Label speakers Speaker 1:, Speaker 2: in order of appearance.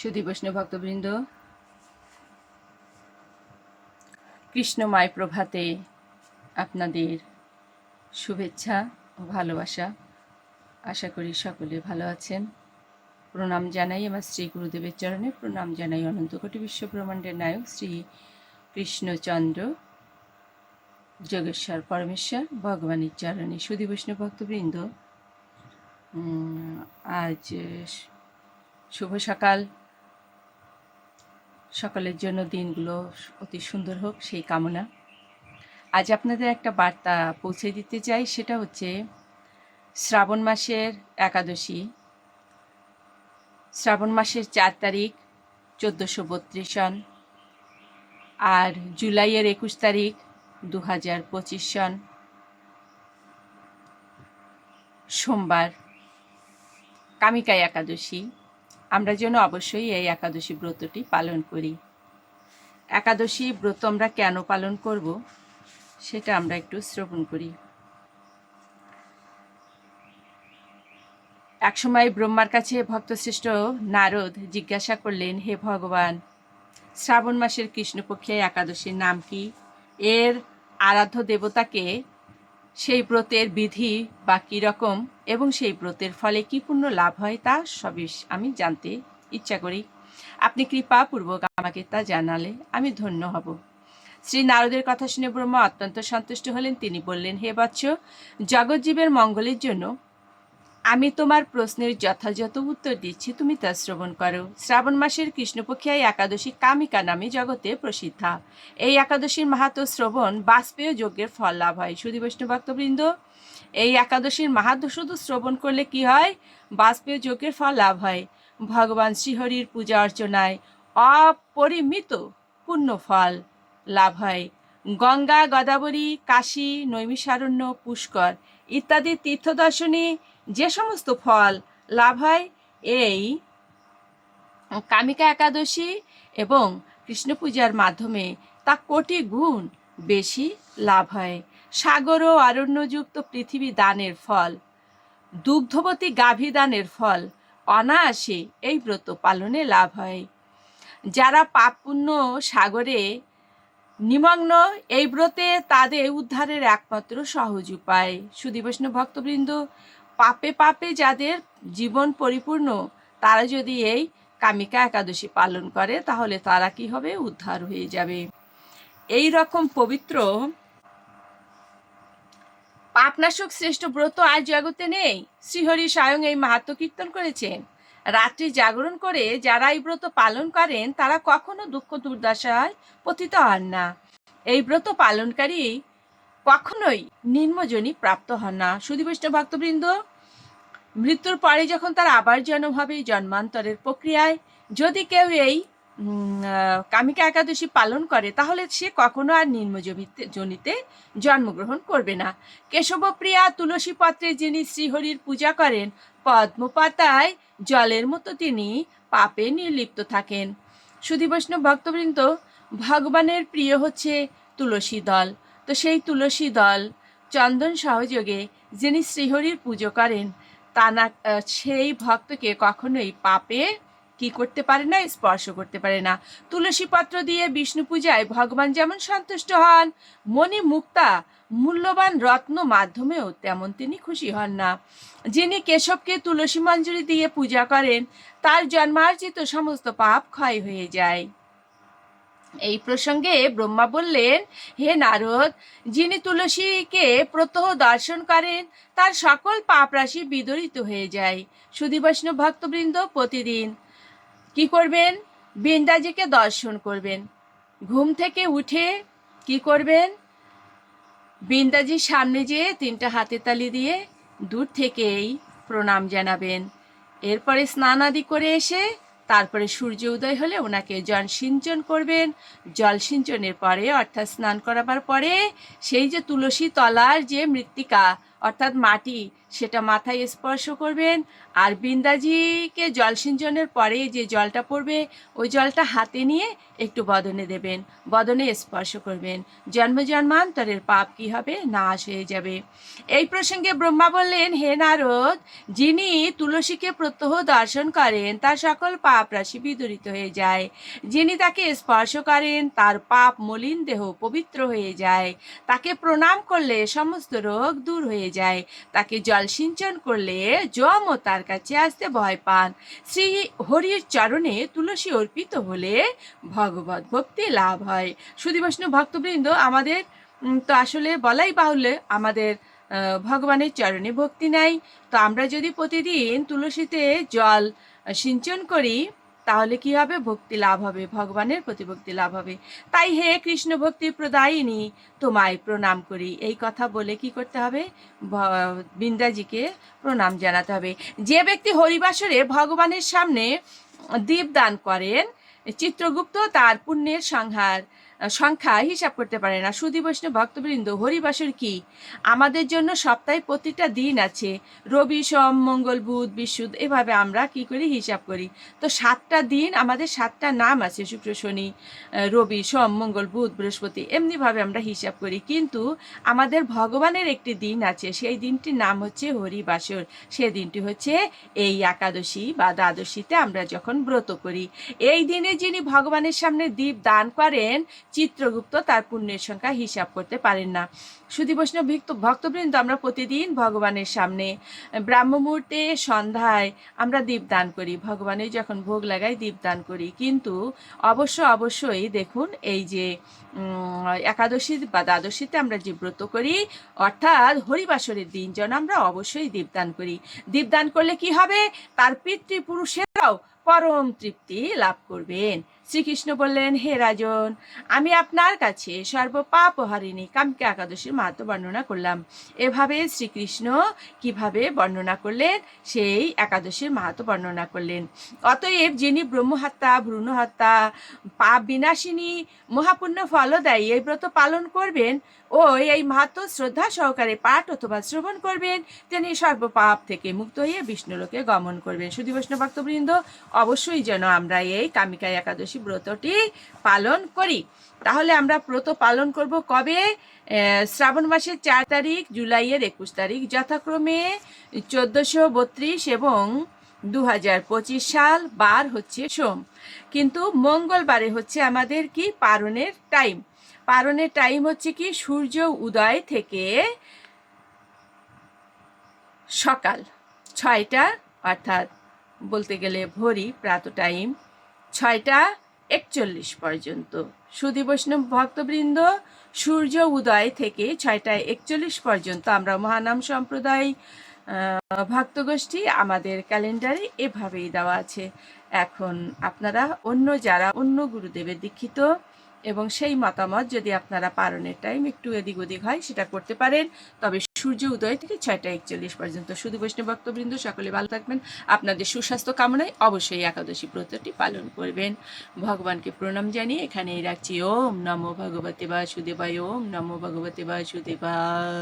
Speaker 1: সুধী বৈষ্ণব ভক্তবৃন্দ কৃষ্ণময় প্রভাতে আপনাদের শুভেচ্ছা ও ভালোবাসা। আশা করি সকলে ভালো আছেন। প্রণাম জানাই আমার শ্রী গুরুদেবের চরণে, প্রণাম জানাই অনন্ত কোটি বিশ্ব নায়ক শ্রী কৃষ্ণচন্দ্র যোগেশ্বর পরমেশ্বর ভগবানের চরণে। সুধী বৈষ্ণব ভক্তবৃন্দ আজ শুভ সকাল। সকালের জন্য দিনগুলো অতি সুন্দর হোক, সেই কামনা। আজ আপনাদের একটা বার্তা পৌঁছে দিতে চাই, সেটা হচ্ছে শ্রাবণ মাসের একাদশী। শ্রাবণ মাসের চার তারিখ, চোদ্দোশো বত্রিশ সন, আর জুলাইয়ের একুশ তারিখ দু হাজার পঁচিশ সন। সোমবার কামিকা একাদশী। আমরা যেন অবশ্যই এই একাদশী ব্রতটি পালন করি। একাদশী ব্রত আমরা কেন পালন করব, সেটা আমরা একটু শ্রবণ করি। একসময় ব্রহ্মার কাছে ভক্তশ্রেষ্ঠ নারদ জিজ্ঞাসা করলেন, হে ভগবান, শ্রাবণ মাসের কৃষ্ণপক্ষে একাদশীর নাম কি? এর আরাধ্য দেবতাকে সেই ব্রতের বিধি বা কীরকম এবং সেই ব্রতের ফলে কি পূর্ণ লাভ হয় তা সবই আমি জানতে ইচ্ছা করি। আপনি কৃপাপূর্বক আমাকে তা জানালে আমি ধন্য হব। শ্রী নারদের কথা শুনে ব্রহ্মা অত্যন্ত সন্তুষ্ট হলেন। তিনি বললেন, হে বৎস, জগৎজীবের মঙ্গলের জন্য আমি তোমার প্রশ্নের যথাযথ উত্তর দিচ্ছি, তুমি তা শ্রবণ করো। শ্রাবণ মাসের কৃষ্ণপক্ষিয়া একাদশী কামিকা নামে জগতে প্রসিদ্ধা। এই একাদশীর মাহাত্ম শ্রবণ বাষ্পেয় যজ্ঞের ফল লাভ হয়। সুধী বৈষ্ণব ভক্তবৃন্দ, এই একাদশীর মাহাত্ম শুধু শ্রবণ করলে কি হয়? বাষ্পেয় যজ্ঞের ফল লাভ হয়। ভগবান শ্রীহরির পূজা অর্চনায় অপরিমিত পূর্ণ ফল লাভ হয়। গঙ্গা, গদাবরী, কাশী, নৈমিষারণ্য, পুষ্কর ইত্যাদি তীর্থদর্শনে যে সমস্ত ফল লাভ হয়, এই কামিকা একাদশী এবং কৃষ্ণ পূজার মাধ্যমে তা কোটি গুণ বেশি লাভ হয়। সাগর ও অরণ্যযুক্ত পৃথিবী দানের ফল, দুগ্ধবতী গাভী দানের ফল অনায়াসে এই ব্রত পালনে লাভ হয়। যারা পাপ পুণ্য সাগরে নিমগ্ন, এই ব্রতে তাদের উদ্ধারের একমাত্র সহজ উপায়। সুদী বৈষ্ণব ভক্তবৃন্দ পাপে পাপে যাদের জীবন পরিপূর্ণ, তারা যদি এই কামিকা একাদশী পালন করে, তাহলে তারা কি হবে? উদ্ধার হয়ে যাবে। এই রকম পবিত্র পাপনাশক শ্রেষ্ঠ ব্রত আর জগতে নেই। শ্রীহরি স্বয়ং এই মাহাত্ম কীর্তন করেছেন। রাত্রি জাগরণ করে যারা এই ব্রত পালন করেন, তারা কখনো দুঃখ দুর্দশায় পতিত হন না। এই ব্রত পালনকারী কখনোই নিম্নজনী প্রাপ্ত হন না। সুধী বৈষ্ণব ভক্তবৃন্দ মৃত্যুর পরে যখন তার আবার জন্ম হবে জন্মান্তরের প্রক্রিয়ায় যদি কেউ এই কামিকা একাদশী পালন করে, তাহলে সে কখনো আর নিম্নজমিতে জনিতে জন্মগ্রহণ করবে না। কেশবপ্রিয়া তুলসী পত্রে যিনি শ্রীহরির পূজা করেন, পদ্মপাতায় জলের মতো তিনি পাপে নির্লিপ্ত থাকেন। সুধী বৈষ্ণব ভক্তবৃন্দ, ভগবানের প্রিয় হচ্ছে তুলসী দল। তো সেই তুলসী দল চন্দন সহযোগে যিনি শ্রীহরির পুজো করেন তা না সেই ভক্তকে কখনোই পাপে কি করতে পারে না, স্পর্শ করতে পারে না। তুলসী পত্র দিয়ে বিষ্ণু পূজায় ভগবান যেমন সন্তুষ্ট হন, মণি মুক্তা মূল্যবান রত্ন মাধ্যমেও তেমন তিনি খুশি হন না। যিনি কেশবকে তুলসী মঞ্জুরি দিয়ে পূজা করেন, তার জন্মার্জিত সমস্ত পাপ ক্ষয় হয়ে যায়। এই প্রসঙ্গে ব্রহ্মা বললেন, হে নারদ, যিনি তুলসীকে প্রত্যহ দর্শন করেন, তার সকল পাপ রাশি বিদরিত হয়ে যায়। সুধী বৈষ্ণব ভক্তবৃন্দ প্রতিদিন কি করবেন? বৃন্দাজিকে দর্শন করবেন। ঘুম থেকে উঠে কি করবেন? বৃন্দাজির সামনে যেয়ে তিনটা হাতে তালি দিয়ে দূর থেকেই প্রণাম জানাবেন। এরপরে স্নান আদি করে এসে তারপরে সূর্য উদয় হলে ওনাকে জল সিঞ্চন করবেন। জল সিঞ্চনের পরে অর্থাৎ স্নান করাবার পরে সেই যে তুলসী তলার যে মৃত্তিকা অর্থাৎ মাটি, সেটা মাথায় স্পর্শ করবেন। আর বৃন্দাজিকে জলসিঞ্চনের পরে যে জলটা পড়বে, ওই জলটা হাতে নিয়ে একটু বদনে দেবেন, বদনে স্পর্শ করবেন। জন্ম জন্মান্তরের পাপ কি হবে? নাশ হয়ে যাবে। এই প্রসঙ্গে ব্রহ্মা বললেন, হে নারদ, যিনি তুলসীকে প্রত্যহ দর্শন করেন, তার সকল পাপ রাশি বিদরিত হয়ে যায়। যিনি তাকে স্পর্শ করেন, তার পাপ মলিন দেহ পবিত্র হয়ে যায়। তাকে প্রণাম করলে সমস্ত রোগ দূর হয়ে যায়। তাকে জল সিঞ্চন করলে যমও তার কাছে আসতে ভয় পান। শ্রী হরির চরণে তুলসী অর্পিত হলে ভগবত ভক্তি লাভ হয়। সুধী বৈষ্ণব ভক্তবৃন্দ, আমাদের তো আসলে বলাই বাহুল্য, আমাদের ভগবানের চরণে ভক্তি নাই। তো আমরা যদি প্রতিদিন তুলসীতে জল সিঞ্চন করি তাহলে কি হবে? ভক্তি লাভ হবে, ভগবানের প্রতি ভক্তি লাভ হবে। তাই হে কৃষ্ণ ভক্তি প্রদায়িনী, তোমায় প্রণাম করি। এই কথা বলে কি করতে হবে? বৃন্দাজিকে প্রণাম জানাতে হবে। যে ব্যক্তি হরিবাসরে ভগবানের সামনে দীপদান করেন, চিত্রগুপ্ত তার পুণ্যের সংহার সংখ্যা হিসাব করতে পারে না। সুদী বৈষ্ণব ভক্তবৃন্দ, হরিবাসর কি? আমাদের জন্য সপ্তাহে প্রতিটা দিন আছে। রবি, সোম, মঙ্গল, বুধ, বিশুদ্ধ, এভাবে আমরা কি করি? হিসাব করি। তো সাতটা দিন আমাদের সাতটা নাম আছে, শুক্র, শনি রবি, সোম, মঙ্গল, বুধ, বৃহস্পতি, এমনিভাবে আমরা হিসাব করি। কিন্তু আমাদের ভগবানের একটি দিন আছে, সেই দিনটির নাম হচ্ছে হরিবাসর। সে দিনটি হচ্ছে এই একাদশী বা দ্বাদশীতে আমরা যখন ব্রত করি। এই দিনে যিনি ভগবানের সামনে দীপ দান করেন চিত্রগুপ্ত তার পুণ্যের সংখ্যা হিসাব করতে পারেন না। সুধী বৈষ্ণব ভক্ত ভক্তবৃন্দ, আমরা প্রতিদিন ভগবানের সামনে ব্রাহ্ম মুহূর্তে সন্ধ্যায় আমরা দীপদান করি। ভগবানের যখন ভোগ লাগাই দীপদান করি। কিন্তু অবশ্য অবশ্যই দেখুন, এই যে একাদশী বা দ্বাদশীতে আমরা যে ব্রত করি, অর্থাৎ হরিবাসরের দিন যেন আমরা অবশ্যই দীপদান করি। দীপদান করলে কি হবে? তার পিতৃপুরুষেরাও পরম তৃপ্তি লাভ করবেন। শ্রীকৃষ্ণ বললেন, হে রাজন, আমি আপনার কাছে সর্বপাপ হারিণী কামকে একাদশীর মাহাত্ম বর্ণনা করলাম। এভাবে শ্রীকৃষ্ণ কীভাবে বর্ণনা করলেন, সেই একাদশীর মাহাত্ম বর্ণনা করলেন। অতএব যিনি ব্রহ্মহত্যা, ভ্রূণহত্যা, পাপ বিনাশিনী, মহাপুণ্য ফলদায়ী এই ব্রত পালন করবেন ও এই মাহাত্ম শ্রদ্ধা সহকারে পাঠ অথবা শ্রবণ করবেন, তিনি সর্বপাপ থেকে মুক্ত হয়ে বিষ্ণুলোকে গমন করবেন। সুধী বৈষ্ণব ভক্তবৃন্দ, অবশ্যই যেন আমরা এই কামিকা একাদশী ব্রতটি পালন করি। তাহলে আমরা ব্রত পালন করব কবে? শ্রাবণ মাসের চার তারিখ, জুলাইয়ের একুশ তারিখ। যথাক্রমে চোদ্দোশো বত্রিশ এবং দু হাজার পঁচিশ সাল বার হচ্ছে সোম। কিন্তু মঙ্গলবারে হচ্ছে আমাদের কি? পারণের টাইম। পারণের টাইম হচ্ছে কি? সূর্য উদয় থেকে সকাল ছয়টা, অর্থাৎ বলতে গেলে ভোরই প্রাত টাইম ছয়টা একচল্লিশ পর্যন্ত। সুদী বৈষ্ণব ভক্তবৃন্দ, সূর্য উদয় থেকে ছয়টায় একচল্লিশ পর্যন্ত। আমরা মহানাম সম্প্রদায় ভক্তগোষ্ঠী, আমাদের ক্যালেন্ডারে এভাবেই দেওয়া আছে। এখন আপনারা অন্য যারা, অন্য গুরুদেবের দীক্ষিত এবং সেই মতামত যদি আপনারা পালনের টাইম একটু এদিক ওদিক হয়, সেটা করতে পারেন। তবে সূর্য উদয় থেকে ছয়টা একচল্লিশ পর্যন্ত। শুধু বৈষ্ণব ভক্তবৃন্দ, সকলে ভালো থাকবেন। আপনাদের সুস্বাস্থ্য কামনায় অবশ্যই একাদশী ব্রতটি পালন করবেন। ভগবানকে প্রণাম জানিয়ে এখানেই রাখছি। ওম নমো ভগবতে বাসুদেবায়, ওম নমো ভগবতে বাসুদেবায়।